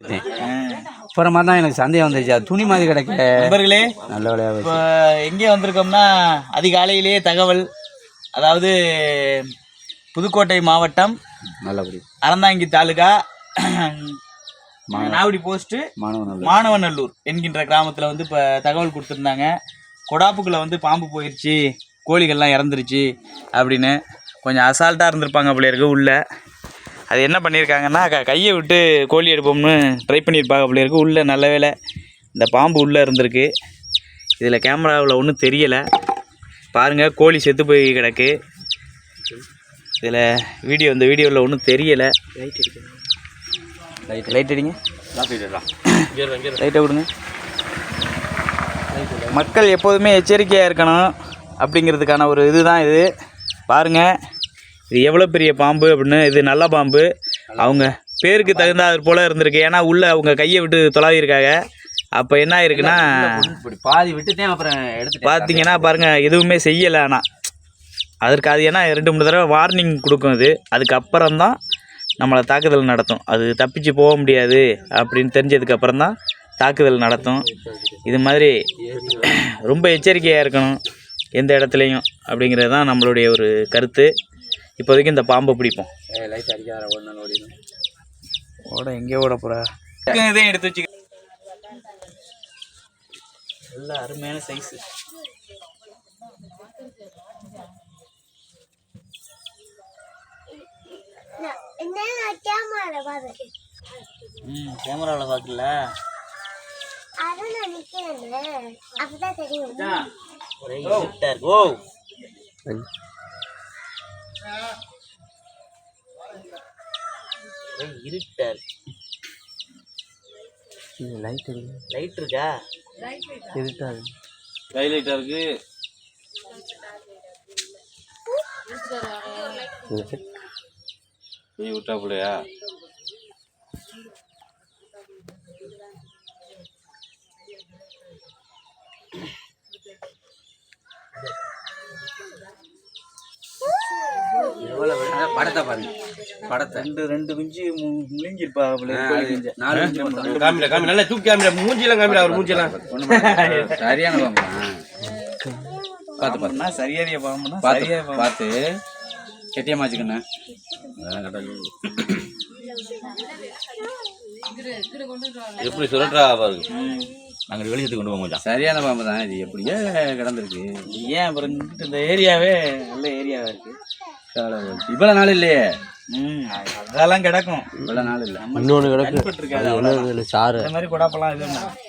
அப்புறமா தான் எனக்கு சந்தேகம் வந்துச்சு. அது துணி மாதிரி கிடைக்க. நண்பர்களே நல்ல விளையாடு இப்போ எங்கே வந்திருக்கோம்னா அதிகாலையிலேயே தகவல் அதாவது புதுக்கோட்டை மாவட்டம் நல்லபடி. அறந்தாங்கி தாலுகா நாவடி போஸ்ட்டு மாணவன் நல்ல மாணவநல்லூர் என்கின்ற கிராமத்தில் வந்து இப்போ தகவல் கொடுத்துருந்தாங்க. கொடாப்புக்குள்ளே வந்து பாம்பு போயிடுச்சு கோழிகள்லாம் இறந்துருச்சு அப்படின்னு கொஞ்சம் அசால்ட்டாக இருந்திருப்பாங்க போல இருக்கு உள்ள. அது என்ன பண்ணியிருக்காங்கன்னா க கையை விட்டு கோழி எடுப்போம்னு ட்ரை பண்ணியிருப்பாங்க போல இருக்கு. உள்ளே நல்ல வேளை இந்த பாம்பு உள்ளே இருந்திருக்கு. இதில் கேமராவில் ஒன்றும் தெரியலை. பாருங்கள் கோழி செத்து போய் கிடக்கு. இதில் வீடியோ இந்த வீடியோவில் ஒன்றும் தெரியலை. லைட் அடிக்க லைட் லைட் அடிங்க. லைட்டை விடுங்க. மக்கள் எப்போதுமே எச்சரிக்கையாக இருக்கணும் அப்படிங்கிறதுக்கான ஒரு இதுதான் இது. பாருங்கள் இது எவ்வளோ பெரிய பாம்பு அப்படின்னு இது நல்ல பாம்பு. அவங்க பேருக்கு தகுந்த அது போல் இருந்திருக்கு. ஏன்னா உள்ளே அவங்க கையை விட்டு தொலாவிருக்காங்க அப்போ என்ன ஆயிருக்குன்னா பாதி விட்டுட்டேன் அப்புறம் எடுத்துட்டு பார்த்தீங்கன்னா பாருங்கள் எதுவுமே செய்யலை ஆனால் அதற்கு அது ஏன்னா ரெண்டு மூணு தடவை வார்னிங் கொடுக்கும் அது. அதுக்கப்புறம் தான் நம்மளை தாக்குதல் நடத்தும். அது தப்பிச்சு போக முடியாது அப்படின்னு தெரிஞ்சதுக்கப்புறம் தான் தாக்குதல் நடத்தும். இது மாதிரி ரொம்ப எச்சரிக்கையாக இருக்கணும் எந்த இடத்துலையும் அப்படிங்கிறது தான் நம்மளுடைய ஒரு கருத்து. இப்போதைக்கு இந்த பாம்பை பிடிப்போம். லைட் அடிக்காத ஒரு நாள் ஓடிடும் ஓட எங்கே ஓட போகிறா இதையும் எடுத்து வச்சுக்க. நல்ல அருமையான சைஸு ம் கேமராவில் பார்க்கல. அப்பதான் தெரியும். ஒரே இருட்டா இருக்கு. இருக்கு. லைட் லைட் இருக்கா. இருட்டாது ஹைலைட்டா இருக்கு போய் விட்டா பிள்ளையா எவ்வளோ படத்தை பாருங்க. படத்தை. ரெண்டு ரெண்டு குஞ்சு மு- முழுங்கிருப்பா. நாலு காமில காமி நல்லா தூக்கி காமில மூஞ்சிலாம் காமில அவர் மூஞ்சிலாம் சரியான பாம்பா. பார்த்து பார்த்து சரியாரிய பாம்புனா பார்த்து சரியா பாம்பு. பார்த்து கெட்டியமா வச்சுக்கண்ணே எப்படி சுரட்டா பாருங்க. நாங்கள் வெளியத்து கொண்டு போக கொஞ்சம். சரியான பாம்பு தான் இது. எப்படியே கிடந்திருக்கு. ஏன் அப்புறம் இந்த ஏரியாவே நல்ல ஏரியாவா இருக்கு. இவ்வளவு நாள் இல்லையே. ம் அதெல்லாம் கிடக்கும். இவ்வளவு நாள் இல்ல. இன்னொன்று அவ்வளவுதான். சாறு. இந்த மாதிரி கொடாப்பெல்லாம் இது.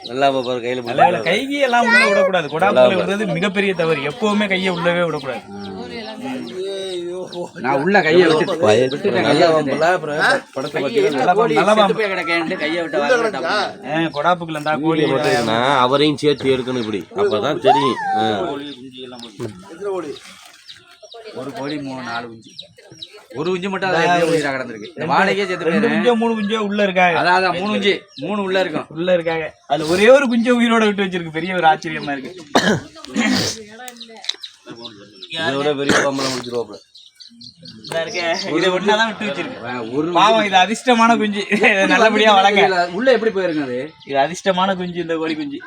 நல்லா பாரு கையில் நல்ல வேளை கைகி எல்லாம் உள்ள விடக்கூடாது. கொடாப்புல விடுறது மிகப்பெரிய தவறு. எப்பவுமே கையை உள்ளவே விடக்கூடாது. நான் உள்ள கையை கொடாப்புக்குள்ள இருந்தா கோழி அவரையும் சேர்த்து எடுக்கணும் இப்படி. அப்பதான் தெரியும். ஒரு கோழி மூணு நாலு குஞ்சு. ஒரு குஞ்சு மட்டும் அதை எப்படியோ உயிரா கிடந்திருக்கு? இந்த வாடகையே சேர்த்து. குஞ்சோ மூணு குஞ்சோ உள்ள இருக்காங்க. அதான் அதான் மூணு குஞ்சு. மூணு உள்ள இருக்கும் உள்ள இருக்காங்க. அதுல ஒரே ஒரு குஞ்சை உயிரோட விட்டு வச்சிருக்கு. பெரிய ஒரு ஆச்சரியமா இருக்கு. இதை விட பெரிய பாம்பெல்லாம் முடிச்சிருவாப்புல பாவம் இது அதிர்ஷ்டமான குஞ்சு. நல்லபடியா வளங்க உள்ள எப்படி போயிருங்க அது? இது அதிர்ஷ்டமான குஞ்சு இந்த கோழி குஞ்சு.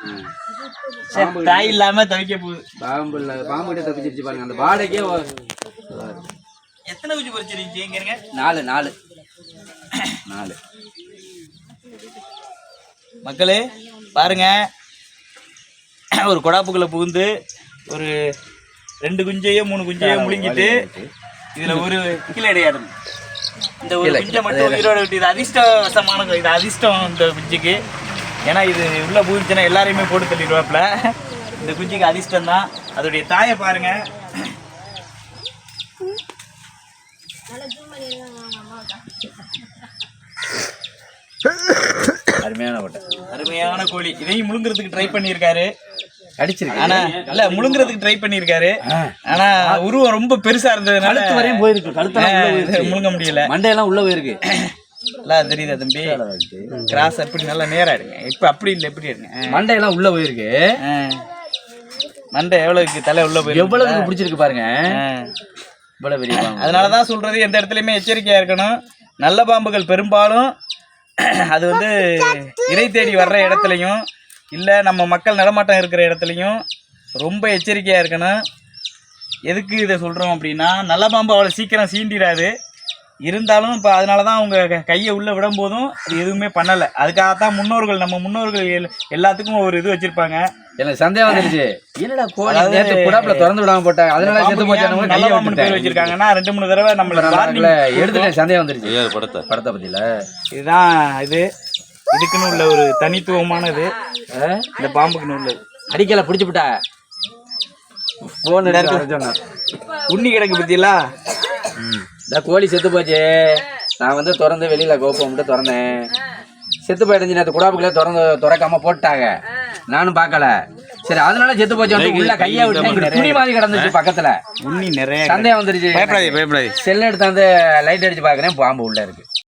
தாய் இல்லாம தவிக்க போகுது. பாம்பு இல்ல பாம்பு கிட்ட தப்பிச்சிருச்சு பாருங்க. அந்த வாடகையே ஒ- எத்தனை குஞ்சு இருங்க நாலு நாலு. நாலு. மக்களே பாருங்க. ஒரு கொடாப்புக்குள்ள புகுந்து ஒரு ரெண்டு குஞ்சையோ மூணு குஞ்சையோ முழுங்கிட்டு இதுல ஒரு கீழே இடையாடும் இந்த ஒரு குஞ்சை மட்டும் உயிரோட விட்டு இது அதிர்ஷ்டவசமான இது அதிர்ஷ்டம் இந்த குஞ்சுக்கு ஏன்னா இது உள்ள புகுந்துச்சுன்னா எல்லாரையுமே போட்டு தள்ளிடுவாப்புல. இந்த குஞ்சுக்கு அதிர்ஷ்டம் தான். அதோடைய தாயை பாருங்க. அருமையான அருமையான கோழி. இதையும் முழுங்குறதுக்கு ட்ரை பண்ணியிருக்காரு. அடிச்சிருக்கு ஆனா இல்ல முழுங்குறதுக்கு ட்ரை பண்ணியிருக்காரு. ஆனா உருவம் ரொம்ப பெருசா இருந்ததுனால கழுத்து வரையும் போயிருக்கு. போயிருக்கு. முழுங்க முடியல. மண்டையெல்லாம் உள்ள போயிருக்கு. எல்லாம் தெரியுதா தம்பி? கிராஸ் அப்படி நல்லா நேரா எடுங்க. இப்ப அப்படி இல்லை எப்படி எடுங்க. மண்டையெல்லாம் உள்ள போயிருக்கு. மண்டை எவ்வளவுக்கு தலை உள்ள போய் எவ்வளவு பிடிச்சிருக்கு பாருங்க. இவ்வளவு பெரிய அதனாலதான் சொல்றது எந்த இடத்துலயுமே எச்சரிக்கையா இருக்கணும். நல்ல பாம்புகள் பெரும்பாலும் அது வந்து இறை தேடி வர்ற இடத்துலையும் இல்லை நம்ம மக்கள் நடமாட்டம் இருக்கிற இடத்துலையும் ரொம்ப எச்சரிக்கையாக இருக்கணும். எதுக்கு இதை சொல்கிறோம் அப்படின்னா நல்ல பாம்பு அவ்வளோ சீக்கிரம் சீண்டிடாது. இருந்தாலும் இப்போ அதனால தான் அவங்க க- கையை உள்ளே விடும்போதும் அது எதுவுமே பண்ணலை. அதுக்காகத்தான் முன்னோர்கள் நம்ம முன்னோர்கள் எல்- எல்லாத்துக்கும் ஒரு இது வச்சுருப்பாங்க. எனக்கு சந்தேகம் வந்துருச்சு. என்னடா கோழி? நேத்து குடாப்புல திறந்து விடாம போட்டாங்க அதனால செத்து போச்சு நல்ல பாம்புன்னு பேர் வச்சிருக்காங்கன்னா ரெண்டு மூணு தடவை நம்மள எடுத்துட்டேன். சந்தேகம் வந்துருச்சு. படத்தை. படத்தை பத்தியில. இதுதான் இது. இதுக்குன்னு உள்ள ஒரு தனித்துவமானது இந்த பாம்புக்குன்னு உள்ளது. அடிக்கல பிடிச்சு விட்டா போன் உண்ணி கிடக்கு பத்தியலா? இந்த கோழி செத்து போச்சு. நான் வந்து திறந்து வெளியில கோப்பம் திறந்தேன். செத்து போயிடுச்சு நேற்று குடாப்புக்குள்ள திறந்து திறக்காம போட்டாங்க நானும் பார்க்கல. சரி அதனால செத்து போச்சு. வந்து உள்ள கையை விட்டு துணி மாதிரி கிடந்துச்சு பக்கத்துல. உண்ணி நிறைய சந்தேகம் வந்துருச்சு. பயப்படாதே பயப்படாதே செல் எடுத்தாந்து லைட் அடிச்சு பாக்குறேன் பாம்பு உள்ள இருக்கு.